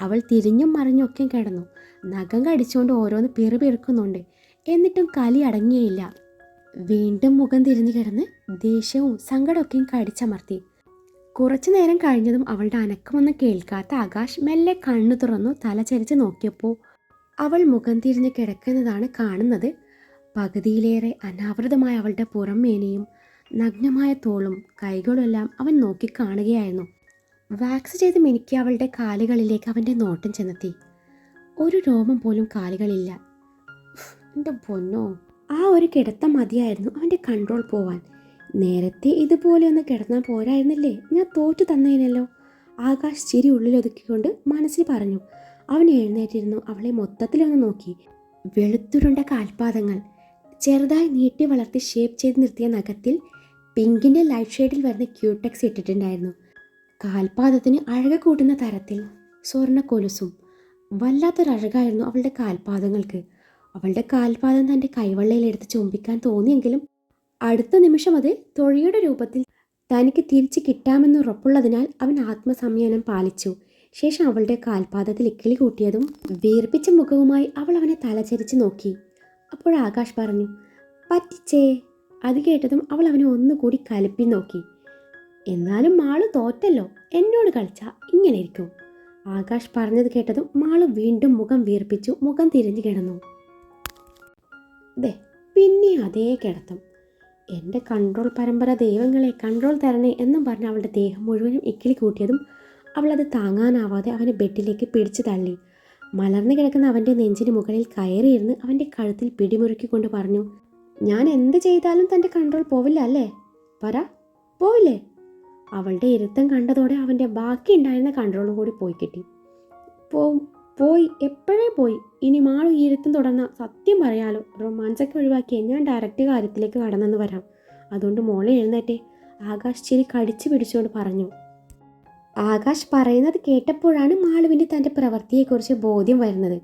Speaker 1: അവൾ തിരിഞ്ഞും ഒക്കെ കിടന്നു. നഖം കടിച്ചുകൊണ്ട് ഓരോന്ന് പിറുപിറുക്കുന്നുണ്ട് എന്നിട്ടും കലി അടങ്ങിയയില്ല. വീണ്ടും മുഖം തിരിഞ്ഞു കിടന്ന് ദേഷ്യവും സങ്കടമൊക്കെയും കടിച്ചമർത്തി. കുറച്ചു നേരം കഴിഞ്ഞതും അവളുടെ അനക്കമൊന്നും കേൾക്കാത്ത ആകാശ് മെല്ലെ കണ്ണു തുറന്നു തലചരിച്ച് നോക്കിയപ്പോൾ അവൾ മുഖം തിരിഞ്ഞ് കിടക്കുന്നതാണ് കാണുന്നത്. പകുതിയിലേറെ അനാവൃതമായ അവളുടെ പുറമേനയും നഗ്നമായ തോളും കൈകളുമെല്ലാം അവൻ നോക്കി കാണുകയായിരുന്നു. വാക്സ് ചെയ്ത് മിനുക്കി അവളുടെ കാലുകളിലേക്ക് അവന്റെ നോട്ടം ചെന്നെത്തി. ഒരു രോമം പോലും കാലുകളില്ല. എന്റെ പൊന്നോ. ആ ഒരു കിടത്ത മതിയായിരുന്നു അവന്റെ കൺട്രോൾ പോവാൻ. നേരത്തെ ഇതുപോലെ ഒന്ന് കിടന്നാൽ പോരായിരുന്നില്ലേ? ഞാൻ തോറ്റു തന്നേനല്ലോ. ആകാശ് ചിരി ഉള്ളിലൊതുക്കിക്കൊണ്ട് മനസ്സിൽ പറഞ്ഞു. അവൻ എഴുന്നേറ്റിരുന്നു. അവളെ മൊത്തത്തിലൊന്ന് നോക്കി. വെളുത്തുരുണ്ട കാൽപാദങ്ങൾ. ചെറുതായി നീട്ടി വളർത്തി ഷേപ്പ് ചെയ്ത് നിർത്തിയ നഖത്തിൽ പിങ്കിന്റെ ലൈറ്റ് ഷെയ്ഡിൽ വരുന്ന ക്യൂടെക്സ് ഇട്ടിട്ടുണ്ടായിരുന്നു. കാൽപാദത്തിന് അഴക കൂട്ടുന്ന തരത്തിൽ സ്വർണ കൊലുസും. വല്ലാത്തൊരഴകായിരുന്നു അവളുടെ കാൽപാദങ്ങൾക്ക്. അവളുടെ കാൽപാദം തന്റെ കൈവെള്ളയിലെടുത്ത് ചുംബിക്കാൻ തോന്നിയെങ്കിലും അടുത്ത നിമിഷം അത് തൊഴിയുടെ രൂപത്തിൽ തനിക്ക് തിരിച്ച് കിട്ടാമെന്ന് ഉറപ്പുള്ളതിനാൽ അവൻ ആത്മസംയനം പാലിച്ചു. ശേഷം അവളുടെ കാൽപാദത്തിൽ ഇക്കിളി കൂട്ടിയതും വീർപ്പിച്ച മുഖവുമായി അവൾ അവനെ തലചരിച്ച് നോക്കി. അപ്പോൾ ആകാശ് പറഞ്ഞു പറ്റിച്ചേ അത് കേട്ടതും അവൾ അവനെ ഒന്നുകൂടി കലപ്പി നോക്കി. എന്നാലും മാൾ തോറ്റല്ലോ എന്നോട് കളിച്ച ഇങ്ങനെ ഇരിക്കും. ആകാശ് പറഞ്ഞത് കേട്ടതും മാൾ വീണ്ടും മുഖം വീർപ്പിച്ചു മുഖം തിരിഞ്ഞു കിടന്നു. ദേ പിന്നെ അതേ കിടത്തം. എന്റെ കൺട്രോൾ പരമ്പര ദൈവങ്ങളെ കൺട്രോൾ തരണേ എന്നും പറഞ്ഞ് അവളുടെ ദേഹം മുഴുവനും ഇക്കിളി കൂട്ടിയതും അവളത് താങ്ങാനാവാതെ അവനെ ബെഡിലേക്ക് പിടിച്ചു തള്ളി. മലർന്നു കിടക്കുന്ന അവന്റെ നെഞ്ചിന് മുകളിൽ കയറിയിരുന്ന് അവന്റെ കഴുത്തിൽ പിടിമുറുക്കിക്കൊണ്ട് പറഞ്ഞു ഞാൻ എന്ത് ചെയ്താലും തന്റെ കൺട്രോൾ പോവില്ല അല്ലേ? പറ പോവില്ലേ? അവളുടെ ഇരുത്തം കണ്ടതോടെ അവന്റെ ബാക്കി ഉണ്ടായിരുന്ന കൺട്രോളും കൂടി പോയി കിട്ടി. പോവും പോയി എപ്പോഴേ പോയി? ഇനി മാളു ഈ ഇരുത്തം തുടർന്ന സത്യം പറയാലോ റൊമാൻസൊക്കെ ഒഴിവാക്കി ഞാൻ ഡയറക്റ്റ് കാര്യത്തിലേക്ക് കടന്നെന്ന് വരാം. അതുകൊണ്ട് മോളെ എഴുന്നേറ്റെ. ആകാശ് ചിരി കടിച്ചു പിടിച്ചുകൊണ്ട് പറഞ്ഞു. ആകാശ് പറയുന്നത് കേട്ടപ്പോഴാണ് മാളുവിന്റെ തന്റെ പ്രവൃത്തിയെക്കുറിച്ച് ബോധ്യം വരുന്നത്.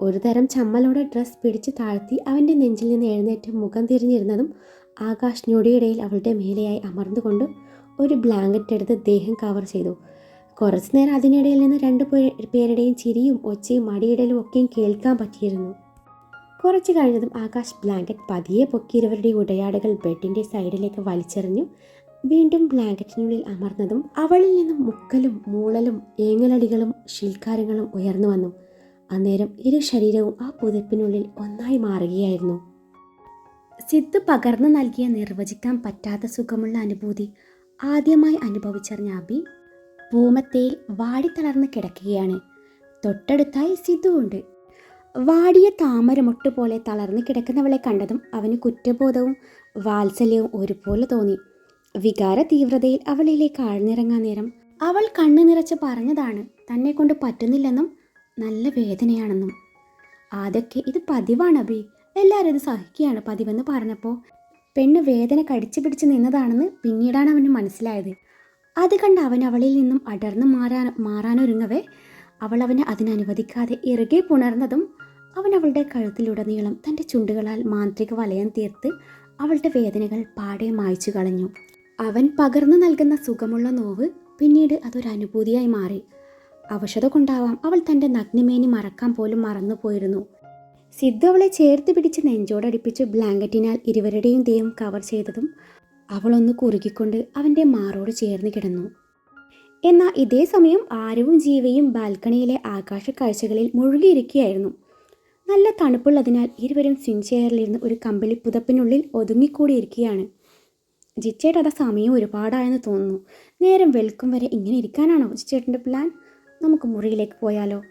Speaker 1: ഒരു തരം ചമ്മലോടെ ഡ്രസ്സ് പിടിച്ച് താഴ്ത്തി അവന്റെ നെഞ്ചിൽ നിന്ന് എഴുന്നേറ്റ് മുഖം തിരിഞ്ഞിരുന്നതും ആകാശ് ഞൊടിയിടയിൽ അവളുടെ മേലെയായി അമർന്നുകൊണ്ട് ഒരു ബ്ലാങ്കറ്റ് എടുത്ത് ദേഹം കവർ ചെയ്തു. കുറച്ചു നേരം അതിനിടയിൽ നിന്ന് രണ്ട് പേരുടെയും ചിരിയും ഒച്ചയും മടിയിടലും ഒക്കെയും കേൾക്കാൻ പറ്റിയിരുന്നു. കുറച്ചു കഴിഞ്ഞതും ആകാശ് ബ്ലാങ്കറ്റ് പതിയെ പൊക്കി ഉടയാടുകൾ ബെഡിന്റെ സൈഡിലേക്ക് വലിച്ചെറിഞ്ഞു. വീണ്ടും ബ്ലാങ്കറ്റിനുള്ളിൽ അമർന്നതും അവളിൽ നിന്നും മുക്കലും മൂളലും ഏങ്ങലടികളും ശീൽക്കാരങ്ങളും ഉയർന്നു വന്നു. അന്നേരം ഇരു ശരീരവും ആ പുതപ്പിനുള്ളിൽ ഒന്നായി മാറുകയായിരുന്നു. സിദ്ധ് പകർന്നു നൽകിയ നിർവചിക്കാൻ പറ്റാത്ത സുഖമുള്ള അനുഭൂതി ആദ്യമായി അനുഭവിച്ചറിഞ്ഞ അബി ഭൂമത്തയിൽ വാടിത്തളർന്ന് കിടക്കുകയാണ്. തൊട്ടടുത്തായി സിദ്ധുവുണ്ട് വാടിയ താമരമൊട്ട് പോലെ തളർന്നു കിടക്കുന്നവളെ കണ്ടതും അവന് കുറ്റബോധവും വാത്സല്യവും ഒരുപോലെ തോന്നി. വികാര തീവ്രതയിൽ അവളിലേക്ക് ആഴ്ന്നിറങ്ങാൻ നേരം അവൾ കണ്ണു നിറച്ച് പറഞ്ഞതാണ് തന്നെ കൊണ്ട് പറ്റുന്നില്ലെന്നും നല്ല വേദനയാണെന്നും. ആദ്യമൊക്കെ ഇത് പതിവാണ് അബി എല്ലാവരും ഇത് സഹിക്കുകയാണ് പതിവെന്ന് പറഞ്ഞപ്പോൾ പെണ്ണ് വേദന കടിച്ചു പിടിച്ച് നിന്നതാണെന്ന് പിന്നീടാണ് അവന് മനസ്സിലായത്. അത് കണ്ട് അവൻ അവളിൽ നിന്നും അടർന്നു മാറാൻ മാറാനൊരുങ്ങവേ. അവൾ അവനെ അതിനനുവദിക്കാതെ ഇറുകെ പുണർന്നതും അവൻ അവളുടെ കഴുത്തിലുടനീളം തന്റെ ചുണ്ടുകളാൽ മാന്ത്രിക വലയം തീർത്ത് അവളുടെ വേദനകൾ പാടെ മായ്ച്ചു കളഞ്ഞു. അവൻ പകർന്നു നൽകുന്ന സുഖമുള്ള നോവ് പിന്നീട് അതൊരനുഭൂതിയായി മാറി. അവശത കൊണ്ടാവാം അവൾ തന്റെ നഗ്നമേനി മറക്കാൻ പോലും മറന്നുപോയിരുന്നു സിദ്ധു അവളെ ചേർത്ത് പിടിച്ച് നെഞ്ചോടടിപ്പിച്ച് ബ്ലാങ്കറ്റിനാൽ ഇരുവരുടെയും ദേഹം കവർ ചെയ്തതും അവളൊന്ന് കുറുകിക്കൊണ്ട് അവന്റെ മാറോട് ചേർന്ന് കിടന്നു. എന്നാൽ ഇതേ സമയം ആരവും ജീവയും ബാൽക്കണിയിലെ ആകാശ കാഴ്ചകളിൽ മുഴുകിയിരിക്കുകയായിരുന്നു. നല്ല തണുപ്പുള്ളതിനാൽ ഇരുവരും സ്വിംഗ് ചെയറിലിരുന്ന് ഒരു കമ്പിളി പുതപ്പിനുള്ളിൽ ഒതുങ്ങിക്കൂടിയിരിക്കുകയാണ്. ജിച്ചേട്ട് അതാ സമയം ഒരുപാടായെന്ന് തോന്നുന്നു. നേരം വെളുക്കും വരെ ഇങ്ങനെ ഇരിക്കാനാണോ ജിച്ചേട്ടന്റെ പ്ലാൻ? നമുക്ക് മുറിയിലേക്ക് പോയാലോ?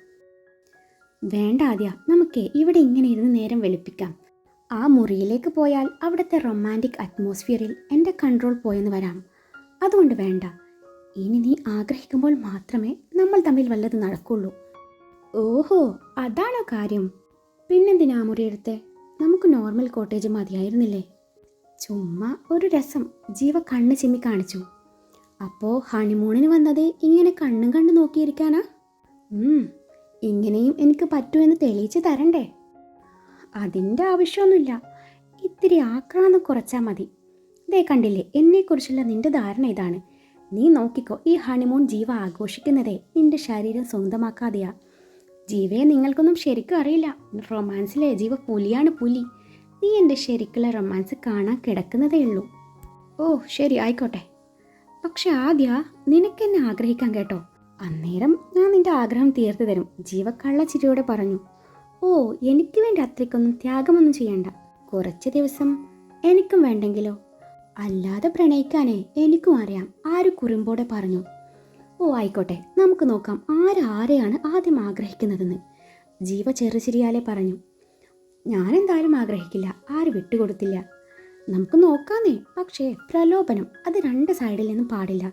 Speaker 1: വേണ്ട ആദ്യ നമുക്ക് ഇവിടെ ഇങ്ങനെ ഇരുന്ന് നേരം വെളുപ്പിക്കാം. ആ മുറിയിലേക്ക് പോയാൽ അവിടുത്തെ റൊമാന്റിക് അറ്റ്മോസ്ഫിയറിൽ എന്റെ കൺട്രോൾ പോയെന്ന് വരാം. അതുകൊണ്ട് വേണ്ട. ഇനി നീ ആഗ്രഹിക്കുമ്പോൾ മാത്രമേ നമ്മൾ തമ്മിൽ വല്ലത് നടക്കുള്ളൂ. ഓഹോ അതാണോ കാര്യം? പിന്നെന്തിനാ മുറിയെടുത്ത് നമുക്ക് നോർമൽ കോട്ടേജ് മതിയായിരുന്നില്ലേ? ചുമ്മാ ഒരു രസം ജീവ കണ്ണ് ചിമ്മി കാണിച്ചു. അപ്പോൾ ഹണിമൂണിന് വന്നത് ഇങ്ങനെ കണ്ണും കണ്ട് നോക്കിയിരിക്കാനാ? ഇങ്ങനെയും എനിക്ക് പറ്റുമെന്ന് തെളിയിച്ച് തരണ്ടേ? അതിന്റെ ആവശ്യമൊന്നുമില്ല. ഇത്തിരി ആക്രാന്തം കുറച്ചാൽ മതി. ദേ കണ്ടില്ലേ എന്നെക്കുറിച്ചുള്ള നിന്റെ ധാരണ ഇതാണ്. നീ നോക്കിക്കോ ഈ ഹണിമൂൺ ജീവ ആഘോഷിക്കുന്നതേ നിന്റെ ശരീരം സ്വന്തമാക്കാതെയാ. ജീവയെ നിങ്ങൾക്കൊന്നും ശരിക്കും അറിയില്ല. റൊമാൻസിലെ ജീവ പുലിയാണ് പുലി. നീ എന്റെ ശരിക്കുള്ള റൊമാൻസ് കാണാൻ കിടക്കുന്നതേ ഉള്ളൂ. ഓ ശരി ആയിക്കോട്ടെ. പക്ഷെ ആദ്യ നിനക്കെന്നെ ആഗ്രഹിക്കാൻ കേട്ടോ. അന്നേരം ഞാൻ നിന്റെ ആഗ്രഹം തീർത്തു തരും ജീവ കള്ളച്ചിരിയോടെ പറഞ്ഞു. ഓ എനിക്ക് വേണ്ടി അത്രയ്ക്കൊന്നും ത്യാഗമൊന്നും ചെയ്യണ്ട. കുറച്ച് ദിവസം എനിക്കും വേണ്ടെങ്കിലോ? അല്ലാതെ പ്രണയിക്കാനേ എനിക്കും അറിയാം. ആര് കുറുമ്പോടെ പറഞ്ഞു. ഓ ആയിക്കോട്ടെ. നമുക്ക് നോക്കാം ആരാരെയാണ് ആദ്യം ആഗ്രഹിക്കുന്നതെന്ന്. ജീവ ചെറുചിരിയാലെ പറഞ്ഞു. ഞാൻ എന്തായാലും ആഗ്രഹിക്കില്ല. ആര് വിട്ടുകൊടുത്തില്ല. നമുക്ക് നോക്കാന്നേ. പക്ഷേ പ്രലോഭനം അത് രണ്ട് സൈഡിൽ നിന്നും പാടില്ല.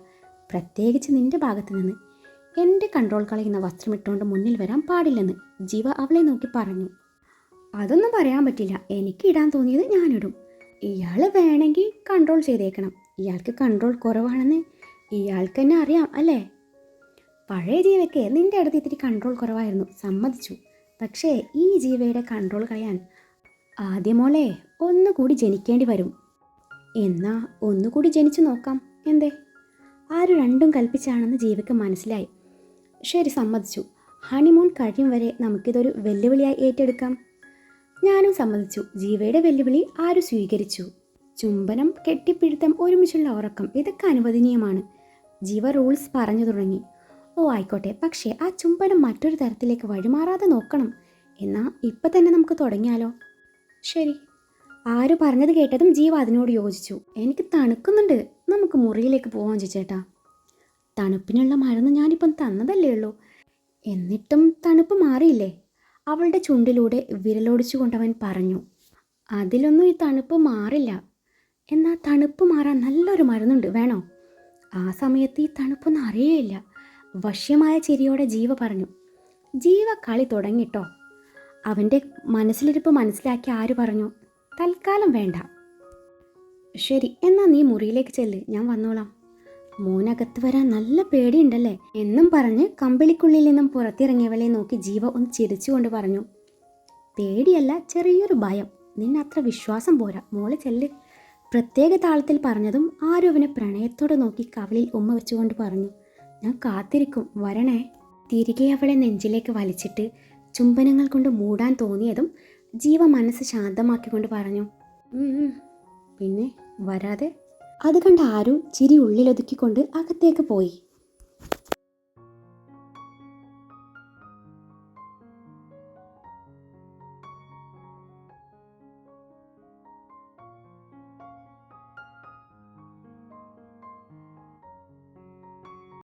Speaker 1: പ്രത്യേകിച്ച് നിന്റെ ഭാഗത്ത് നിന്ന് എന്റെ കൺട്രോൾ കളയുന്ന വസ്ത്രമിട്ടുകൊണ്ട് മുന്നിൽ വരാൻ പാടില്ലെന്ന് ജീവ അവളെ നോക്കി പറഞ്ഞു. അതൊന്നും പറയാൻ പറ്റില്ല. എനിക്ക് ഇടാൻ തോന്നിയത് ഞാനിടും. ഇയാൾ വേണമെങ്കിൽ കൺട്രോൾ ചെയ്തേക്കണം. ഇയാൾക്ക് കൺട്രോൾ കുറവാണെന്ന് ഇയാൾക്ക് തന്നെ അറിയാം അല്ലേ? പഴയ ജീവയ്ക്ക് നിന്റെ അടുത്ത് ഇത്തിരി കൺട്രോൾ കുറവായിരുന്നു. സമ്മതിച്ചു. പക്ഷേ ഈ ജീവയുടെ കൺട്രോൾ കളയാൻ ആദ്യമോളെ ഒന്നുകൂടി ജനിക്കേണ്ടി വരും. എന്നാ ഒന്നുകൂടി ജനിച്ചു നോക്കാം. എന്തേ? ആര് രണ്ടും കൽപ്പിച്ചാണെന്ന് ജീവയ്ക്ക് മനസ്സിലായി. ശരി സമ്മതിച്ചു. ഹണിമൂൺ കഴിയും വരെ നമുക്കിതൊരു വെല്ലുവിളിയായി ഏറ്റെടുക്കാം. ഞാനും സമ്മതിച്ചു. ജീവയുടെ വെല്ലുവിളി ആരും സ്വീകരിച്ചു? ചുംബനം കെട്ടിപ്പിടുത്തം ഒരുമിച്ചുള്ള ഉറക്കം ഇതൊക്കെ അനുവദനീയമാണ്. ജീവ റൂൾസ് പറഞ്ഞു തുടങ്ങി. ഓ ആയിക്കോട്ടെ. പക്ഷേ ആ ചുംബനം മറ്റൊരു തരത്തിലേക്ക് വഴിമാറാതെ നോക്കണം. എന്നാൽ ഇപ്പം തന്നെ നമുക്ക് തുടങ്ങിയാലോ? ശരി. ആര് പറഞ്ഞത് കേട്ടതും ജീവ അതിനോട് യോജിച്ചു. എനിക്ക് തണുക്കുന്നുണ്ട്. നമുക്ക് മുറിയിലേക്ക് പോവാൻ ചേട്ടാ തണുപ്പിനുള്ള മരുന്ന് ഞാനിപ്പം തന്നതല്ലേ ഉള്ളൂ. എന്നിട്ടും തണുപ്പ് മാറിയില്ലേ? അവളുടെ ചുണ്ടിലൂടെ വിരലോടിച്ചു കൊണ്ടവൻ പറഞ്ഞു അതിലൊന്നും ഈ തണുപ്പ് മാറില്ല. എന്നാൽ തണുപ്പ് മാറാൻ നല്ലൊരു മരുന്നുണ്ട് വേണോ? ആ സമയത്ത് ഈ തണുപ്പൊന്നും അറിയേയില്ല. വശ്യമായ ചിരിയോടെ ജീവ പറഞ്ഞു ജീവ കളി തുടങ്ങിട്ടോ? അവന്റെ മനസ്സിലിരിപ്പ് മനസ്സിലാക്കി ആര് പറഞ്ഞു തൽക്കാലം വേണ്ട. ശരി എന്നാൽ നീ മുറിയിലേക്ക് ചെല്ല് ഞാൻ വന്നോളാം. മോനകത്ത് വരാൻ നല്ല പേടിയുണ്ടല്ലേ? എന്നും പറഞ്ഞ് കമ്പിളിക്കുള്ളിൽ നിന്നും പുറത്തിറങ്ങിയവളെ നോക്കി ജീവ ഒന്ന് ചിരിച്ചുകൊണ്ട് പറഞ്ഞു പേടിയല്ല ചെറിയൊരു ഭയം. നിന്നെ അത്ര വിശ്വാസം പോരാ. മോളെ ചെല്ല്. പ്രത്യേക താളത്തിൽ പറഞ്ഞതും ആരോവിനെ പ്രണയത്തോടെ നോക്കി കവളിൽ ഉമ്മ വെച്ചുകൊണ്ട് പറഞ്ഞു ഞാൻ കാത്തിരിക്കും. വരണേ. തിരികെ അവളെ നെഞ്ചിലേക്ക് വലിച്ചിട്ട് ചുംബനങ്ങൾ കൊണ്ട് മൂടാൻ തോന്നിയതും ജീവ മനസ്സ് ശാന്തമാക്കിക്കൊണ്ട് പറഞ്ഞു "ഉം, ഉം. പിന്നെ വരാതെ അത് കണ്ട ആരു ചിരി ഉള്ളിലൊതുക്കിക്കൊണ്ട് അകത്തേക്ക് പോയി.